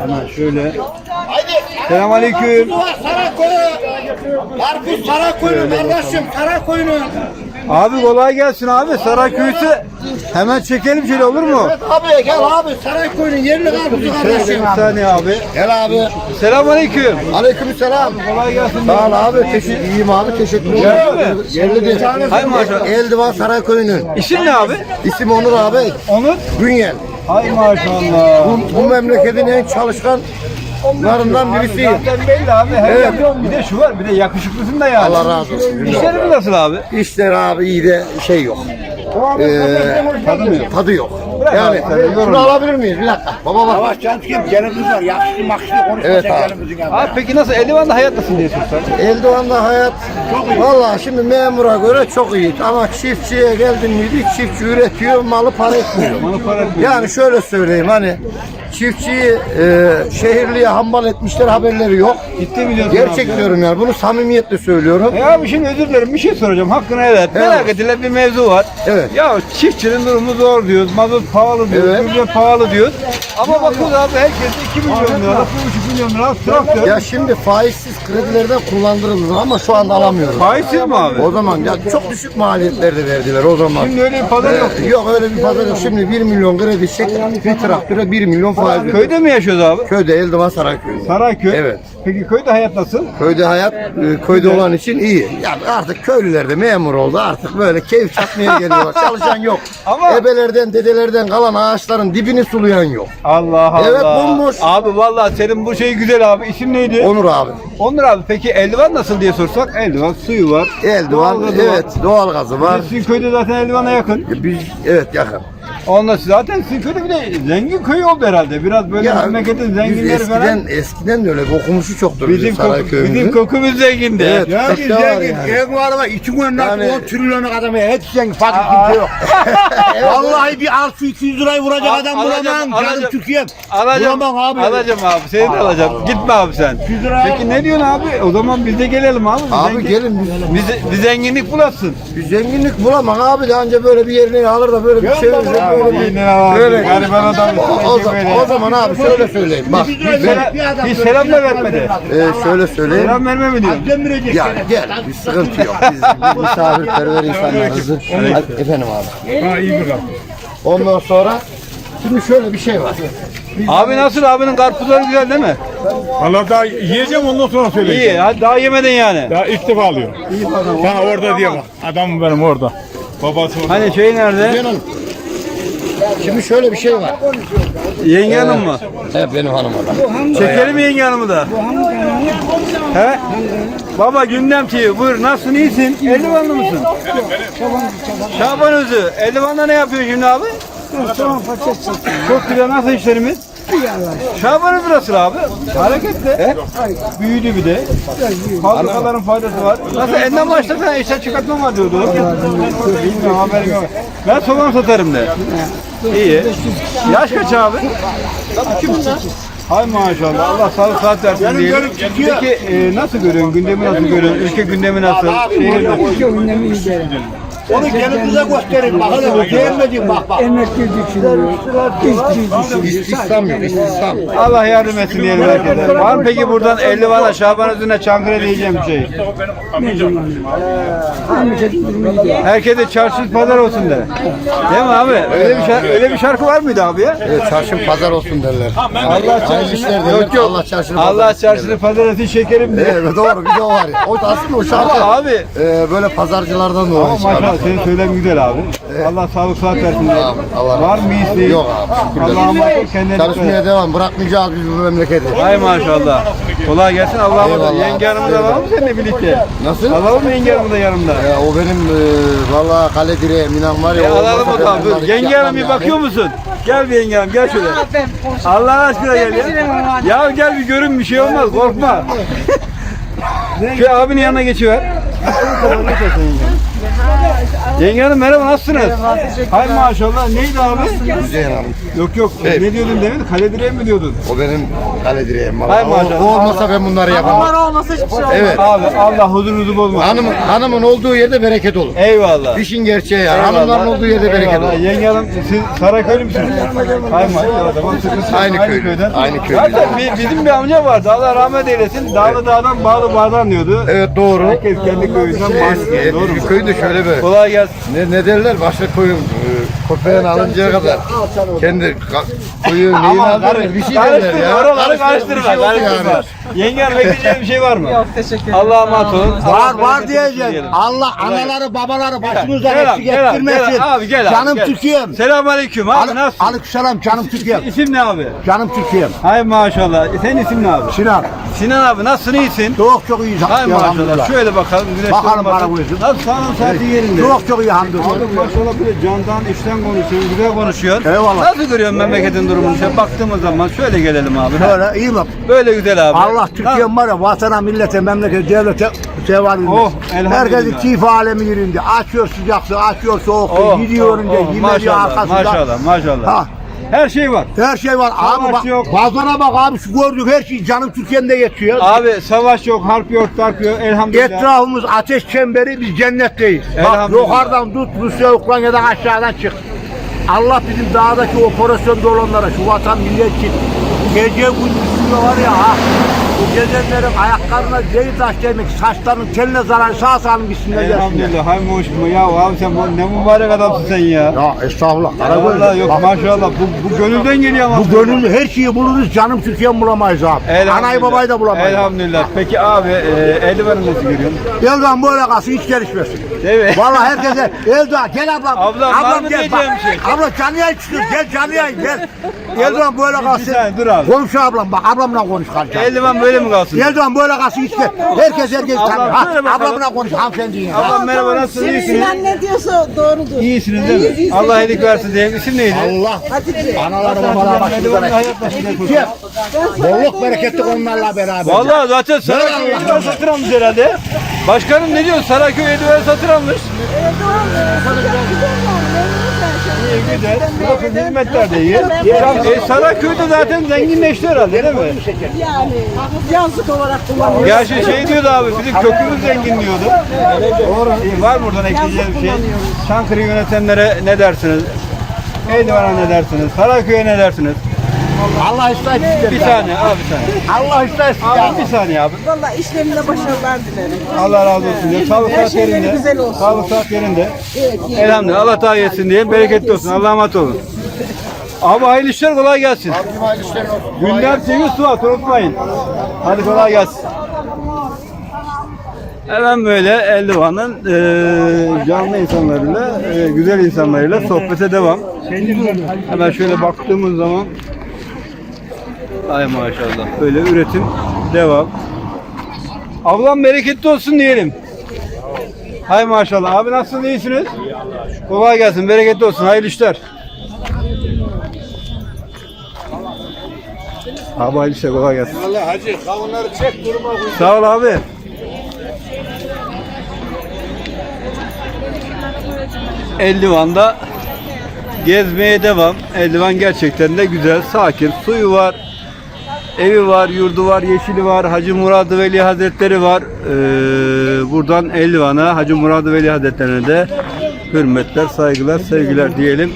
Hemen şöyle. Selamünaleyküm. Sarakoyu. Karpuz Sarakoyu kardeşim Sarakoyu'nu. Abi kolay gelsin abi. Sarayköy'ü hemen çekelim şöyle olur mu? Abi gel abi Sarakoyu'nun yerli karpuzu kardeşim. bir saniye abi. Gel abi. Selamünaleyküm. Aleykümselam. Kolay gelsin. Sağ ol abi. Teşekkür iyiyim abi. Teşekkür ederim. Yerli? Yerlidir. Hay maşallah. Eldivan Sarakoyu'nun. İşin ne abi? İsim Onur abi. Onur. Günyel. Hay maşallah. Bu, bu memleketin en çalışkanlarından birisiyim. Zaten belli abi. Her Evet. Bir de şu var. Bir de yakışıklısın da yani. Allah razı olsun. İşlerin nasıl abi? İşler abi iyi de şey yok. Ee, Tadı mı yok? tadı yok. Yani sen şunu alabilir miyiz? Bir dakika. Baba bak. Yavaş can. Gelin kız var. Yakışıklı makışlı konuşma Evet sen kızın yanına. Abi peki nasıl? Eldivan'da hayat nasıl diye sorsan? Eldivan'da hayat vallahi şimdi memura göre çok iyi ama çiftçiye geldin miydi çiftçi üretiyor malı para etmiyor. Malı para etmiyor. Yani şöyle söyleyeyim hani çiftçiyi e, şehirliye hambal etmişler haberleri yok. Ciddi mi diyorsun Gerçek abi? diyorum yani bunu samimiyetle söylüyorum. E abi şimdi özür dilerim bir şey soracağım hakkını helal et. Evet. Merak edilen bir mevzu var. Evet. Ya çiftçinin durumu zor diyoruz. Mazot pahalı diyoruz. Evet. Gübre pahalı diyoruz. Ama bakıyoruz abi herkes 2 milyon lira, 1,5 milyon lira traktör. Ya şimdi faizsiz kredilerden kullandırıldı ama şu anda alamıyoruz. Faizsiz mi abi? O zaman ya çok düşük maliyetlerde verdiler o zaman. Şimdi öyle bir pazar yok. Ee, yok öyle bir pazar yok. Şimdi 1 milyon kredi çek bir traktöre 1 milyon veriyor. Köyde mi yaşıyoruz abi? Köyde Eldivan Sarayköy. Sarayköy. Evet. Peki köyde hayat nasıl? Köyde hayat e, köyde olan için iyi. Ya artık köylüler de memur oldu. Artık böyle keyif çatmaya geliyorlar. Çalışan yok. Ama- Ebelerden, dedelerden kalan ağaçların dibini sulayan yok. Allah Allah. Evet, bomboş. Abi vallahi senin bu şey güzel abi. İsim neydi? Onur abi. Onur abi peki eldivan nasıl diye sorsak? Eldivan suyu var. Eldivan, doğalgazı var. evet, doğal gazı var. Sizin köyde zaten eldivana yakın. Biz, evet yakın. Ondan zaten sizin köyde bir de zengin köy oldu herhalde. Biraz böyle memleketin biz zenginleri eskiden, falan. eskiden de öyle bir okumuşu çoktur Bizim, bizim, koku, Sarayköy'ümüzün. bizim kokumuz zengindi. Evet. Ya var zengin. yani. Ev var ama iki gün Yani- yani, 10 trilyonluk adamı hepsi zengin. Fakir kimse yok. Vallahi bir al şu 200 lirayı vuracak Al- adam alacağım, bulamam. alacağım. Canım Türkiye'm. Alacağım, Bulamam abi. alacağım abi. Seni de alacağım. Gitme abi sen. Peki ne diyorsun abi? O zaman biz de gelelim abi. Biz Abi zengin- gelin biz, Bize, bir zenginlik bulasın. bir zenginlik bulamam abi de anca böyle bir yerini alır da böyle bir şey bir böyle Gariban adam. o, zaman, o zaman abi şöyle söyleyeyim bak ben, selam, da vermedi. e, şöyle söyleyeyim Selam verme mi diyorsun? Demirecek ya gel bir sıkıntı yok biz, biz misafirperver insanlarız efendim abi Ha iyi bir ondan sonra şimdi şöyle bir şey var Abi nasıl abinin karpuzları güzel değil mi? Valla daha yiyeceğim ondan sonra söyleyeceğim. İyi. Hadi daha yemedin yani. Daha ilk defa alıyor. Bana orada diye bak. Adam benim orada. Babası orada. Hani şey nerede? Canım, şimdi şöyle bir şey var Yenge hanım mı? evet benim hanım adam Çekelim yenge hanımı da. He? Baba gündem TV buyur nasılsın iyisin? Eldivanlı mısın? Şaban Özü. Eldivanla ne yapıyor şimdi abi? Çok güzel nasıl işlerimiz? Şaban Özü nasıl abi? Hareketli. He? Büyüdü bir de. Fabrikaların faydası var. Nasıl enden başlasan işe çıkartma var diyordu. Bilmiyorum haberim yok. Ben soğan satarım de. İyi. Yaş kaç abi? Hay maşallah. Allah sağlık saat versin diyelim. Peki e, nasıl görüyorsun? Gündemi nasıl görüyorsun? Ülke gündemi nasıl? Şehir nasıl? Onu gelin kıza gösterin. Bakalım beğenmedin bak bak. Emekli düşünüyor, işçi düşünüyor. İstihdam yok istihdam Allah yardım etsin diyelim herkese. Var mı peki buradan 50 vana Şaban Özü'ne Çankırı diyeceğim bir şey? Herkese çarşı pazar olsun de. Değil mi abi? Öyle bir şarkı, öyle bir şarkı var mıydı abi ya? evet, çarşın pazar olsun derler Allah çarşını derler yok yok. Allah çarşını pazar Allah çarşını pazar etsin şekerim de. Evet doğru bir de o var. O da aslında o şarkı Ama abi e, böyle pazarcılardan ama doğan şarkı. maşallah senin söylemen güzel abi. Allah sağlık sıhhat versin diye. Abi, Allah Var mı isteği? Yok abi. şükürler. Allah'a emanet ol kendine dikkat et. Çalışmaya devam. Bırakmayacağız biz bu memleketi. Hay maşallah. Kolay gelsin Allah'a emanet. Eyvallah. Yenge hanımı da alalım mı seninle birlikte? Nasıl? Alalım mı yenge hanımı da yanımda? Ya o benim e, valla kale direği Minan var ya. E, alalım olmasa o ben zaman. bunları Dur. hiç Yenge yapmam hanım bir yani. bakıyor musun? Gel bir yenge hanım gel şöyle. Allah aşkına gel ya. Ya gel bir görün bir şey olmaz korkma. Şu abinin yanına geçiver. Yenge hanım merhaba nasılsınız? Hay maşallah neydi abi? Güzel Hanım. Yok yok Evet. ne diyordun demin? Kale direği mi diyordun? O benim kale direğim. Hay maşallah. O, o olmasa ben bunları yapamam. Onlar olmasa hiçbir şey olmaz. Evet. Abi Allah huzurunuzu bozmasın. Hanımın, hanımın olduğu yerde bereket olur. Eyvallah. İşin gerçeği ya. Hanımların olduğu yerde bereket Eyvallah. olur. Yenge hanım siz Saraköylü müsünüz? Hay maşallah. Tamam, sıkıntı yok. Aynı köyden. aynı köylü. Zaten bir, bizim bir amca vardı. Allah rahmet eylesin. Dağlı dağdan bağlı bağdan diyordu. Evet doğru. Herkes kendi köyünden bahsediyor. Doğru mu? eski köyde şöyle böyle. Kolay gelsin. Ne, ne derler? Başka koyun e, köpeğini alıncaya kadar kendi ka- koyun neyini alır bir şey derler Karıştırma, ya. oraları Karıştırma, bir karıştırma. şey karıştırma. yani. Yengen bekleyeceğin bir şey var mı? Yok teşekkür ederim. Allah'a emanet olun. Var var diyeceğim. Allah anaları babaları başımızdan Gel abi, eksik gel abi, gel ettirmesin. abi, abi, gel abi, Canım gel. Türkiye'm. Selamünaleyküm abi nasılsın? Aleykümselam canım Türkiye'm. İsim ne abi? Canım Türkiye'm. Hay maşallah. E, Senin isim ne abi? Sinan. Sinan abi nasılsın iyisin? Çok çok iyi. Hay maşallah. Şöyle bakalım güneş Bakalım bana buyursun. Nasıl sağlam saati yerinde? Çok çok iyi hamdolsun. Abi maşallah böyle candan işten konuşuyor, güzel konuşuyor. Eyvallah. Nasıl görüyorsun memleketin durumunu? Sen baktığımız zaman şöyle gelelim abi. Böyle iyi bak. Böyle güzel abi. Allah Türkiye'm var ya vatana, millete, memlekete, devlete seval Oh, elhamdülillah. Herkesin keyif alemi yerinde. Açıyor sıcaksı, açıyor soğuksu, Oh, gidiyor oh, önce, oh, yemedi maşallah, arkasında. maşallah, maşallah. Ha. Her şey var. Her şey var. Abi Savaş bak, yok. pazara bak abi şu gördük her şey canım Türkiye'mde geçiyor. Abi savaş yok, harp yok, darp yok. Elhamdülillah. Etrafımız ateş çemberi biz cennetteyiz. Bak Elhamdülillah. yukarıdan tut Rusya Ukrayna'dan aşağıdan çık. Allah bizim dağdaki operasyonda olanlara şu vatan millet için gece gündüz var ya ha. Bu gezenlerin ayaklarına zehir taş demek, saçlarının teline zarar sağ salim gitsinler gelsinler. Elhamdülillah. Hay mu? Ya abi sen bu- ne mübarek adamsın sen ya. Ya estağfurullah. Vallahi Karagöz. yok Bak, maşallah. Bu, bu gönülden geliyor ama. bu gönüllü her şeyi buluruz canım Türkiye'm bulamayız abi. Elhamdülillah. Anayı babayı da bulamayız. Elhamdülillah. Peki abi e, eldivenin nasıl görüyorsun? Elden böyle kalsın hiç gelişmesin. Değil mi? Vallahi herkese Eldan gel ablam. Ablam, var mı gel diyeceğim bir şey? Abla canlı yayın çıkıyor. Gel canlı yayın gel. Eldan böyle Bir kalsın. saniye dur abi. Konuş ablam bak ablamla konuş kardeşim. Eldiven böyle mi kalsın? Eldan böyle kalsın gel. Herkes herkes Ablam, tanıyor. Ha, ablamla konuş hanımefendi. ya. Ablam merhaba nasılsınız? İyisiniz? Sinan ne diyorsa doğrudur. İyisiniz değil mi? Allah iyilik versin diye. İsim neydi? Allah Hatice. anaları koşun. Gel. Bolluk bereketli onlarla beraber. Vallahi zaten Saraköy eldiven satın almış herhalde. Başkanım ne diyor? Saraköy eldiven satın almış. Güzel yani, memnunum güzel. Bakın hizmetler de iyi. E, Saraköy'de zaten zenginleşti herhalde değil mi? Yani yazlık olarak kullanıyoruz. Gerçi şey diyordu abi bizim kökümüz zengin diyordu. Doğru. İyi, var mı buradan ekleyeceğim bir şey? Çankırı yönetenlere ne dersiniz? Eldiven'e ne dersiniz? Saraköy'e ne dersiniz? Allah ıslah etsin. Bir saniye abi bir saniye. Allah ıslah etsin. Abi bir saniye abi. Valla işlerinde başarılar dilerim. Allah razı olsun diye. Sağlık Her saat şeyleri yerinde. güzel olsun. Sağlık saat yerinde. Evet, iyi. Elhamdülillah Allah daha etsin diye. Bereketli olsun. Allah'a emanet olun. Abi hayırlı işler kolay gelsin. Gündem TV Suat unutmayın. Hadi kolay gelsin. Hemen böyle Eldivan'ın eee canlı insanlarıyla, eee, güzel insanlarıyla sohbete devam. Hemen şöyle baktığımız zaman Ay maşallah böyle üretim devam. Ablam bereketli olsun diyelim. Hay maşallah. Abi nasılsınız? iyisiniz? Kolay gelsin. Bereketli olsun. Hayırlı işler. Abi hayırlı işler. Kolay gelsin. Allah hacı kavunları çek durma. Sağ ol abi. Eldivan'da gezmeye devam. Eldivan gerçekten de güzel, sakin. Suyu var, evi var, yurdu var, yeşili var. Hacı Murad Veli Hazretleri var. Ee, buradan Eldivan'a, Hacı Murad Veli Hazretlerine de hürmetler, saygılar, sevgiler diyelim.